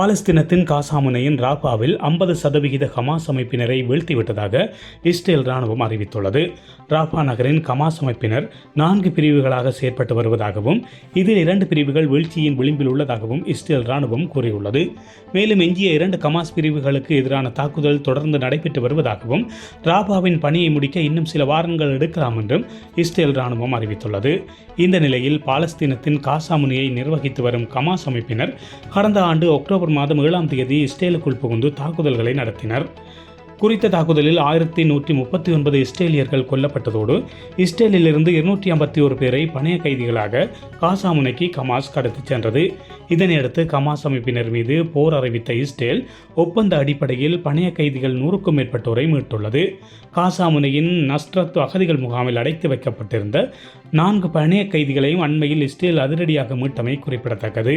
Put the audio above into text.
பாலஸ்தீனத்தின் காசாமுனையின் ராபாவில் ஐம்பது சதவிகித Hamas அமைப்பினரை வீழ்த்திவிட்டதாக Israel ராணுவம் அறிவித்துள்ளது. ராபா நகரின் ஹமாஸ் அமைப்பினர் நான்கு பிரிவுகளாக செயற்பட்டு வருவதாகவும் இதில் இரண்டு பிரிவுகள் வீழ்ச்சியின் விளிம்பில் உள்ளதாகவும் இஸ்ரேல் ராணுவம் கூறியுள்ளது. மேலும் எஞ்சிய இரண்டு ஹமாஸ் பிரிவுகளுக்கு எதிரான தாக்குதல் தொடர்ந்து நடைபெற்று வருவதாகவும் ராபாவின் பணியை முடிக்க இன்னும் சில வாரங்கள் எடுக்கலாம் என்றும் இஸ்ரேல் ராணுவம் அறிவித்துள்ளது. இந்த நிலையில் பாலஸ்தீனத்தின் காசாமுனியை நிர்வகித்து வரும் ஹமாஸ் அமைப்பினர் கடந்த ஆண்டு அக்டோபர் அக்டோபர் மாதம் ஏழாம் தேதி இஸ்ரேலுக்குள் புகுந்து தாக்குதல்களை நடத்தினர். குறித்த தாக்குதலில் ஆயிரத்தி நூற்றி முப்பத்தி ஒன்பது இஸ்ரேலியர்கள் கொல்லப்பட்டதோடு இஸ்ரேலிலிருந்து இருநூற்றி ஐம்பத்தி ஒரு பேரை பணைய கைதிகளாக காசா முனைக்கு கமாஸ் கடத்திச் சென்றது. இதனையடுத்து கமாஸ் அமைப்பினர் மீது போர் அறிவித்த இஸ்ரேல் ஒப்பந்த அடிப்படையில் பணைய கைதிகள் நூறுக்கும் மேற்பட்டோரை மீட்டுள்ளது. காசா முனையின் நஸ்ரத் அகதிகள் முகாமில் அடைத்து வைக்கப்பட்டிருந்த நான்கு பணைய கைதிகளையும் அண்மையில் இஸ்ரேல் அதிரடியாக மீட்டமை குறிப்பிடத்தக்கது.